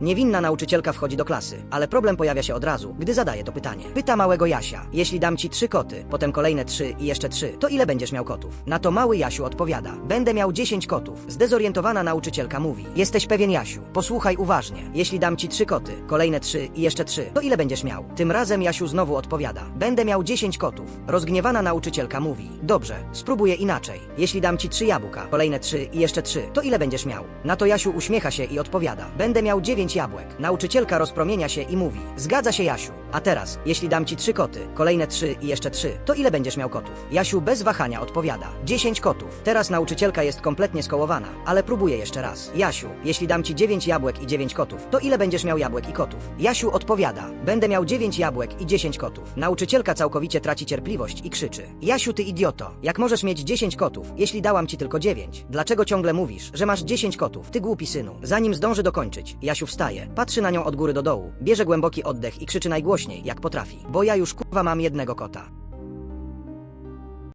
Niewinna nauczycielka wchodzi do klasy, ale problem pojawia się od razu, gdy zadaje to pytanie. Pyta małego Jasia, jeśli dam ci trzy koty, potem kolejne trzy i jeszcze trzy, to ile będziesz miał kotów? Na to mały Jasiu odpowiada, będę miał dziesięć kotów. Zdezorientowana nauczycielka mówi, jesteś pewien Jasiu, posłuchaj uważnie. Jeśli dam ci trzy koty, kolejne trzy i jeszcze trzy, to ile będziesz miał? Tym razem Jasiu znowu odpowiada, będę miał dziesięć kotów. Rozgniewana nauczycielka mówi, dobrze, spróbuję inaczej. Jeśli dam ci trzy jabłka, kolejne trzy i jeszcze trzy, to ile będziesz miał? Na to Jasiu uśmiecha się i odpowiada, będę miał dziewięć jabłek. Nauczycielka rozpromienia się i mówi, zgadza się Jasiu. A teraz, jeśli dam ci trzy koty, kolejne trzy i jeszcze trzy, to ile będziesz miał kotów? Jasiu bez wahania odpowiada, dziesięć kotów. Teraz nauczycielka jest kompletnie skołowana, ale próbuje jeszcze raz. Jasiu, jeśli dam ci dziewięć jabłek i dziewięć kotów, to ile będziesz miał jabłek i kotów? Jasiu odpowiada, będę miał dziewięć jabłek i dziesięć kotów. Nauczycielka całkowicie traci cierpliwość i krzyczy, Jasiu ty idioto, jak możesz mieć dziesięć kotów, jeśli dałam ci tylko dziewięć? Dlaczego ciągle mówisz, że masz dziesięć kotów? Ty głupi synu. Zanim zdąży dokończyć, Jasiu wstaje, patrzy na nią od góry do dołu, bierze głęboki oddech i krzyczy najgłośniej, jak potrafi, bo ja już kurwa mam jednego kota.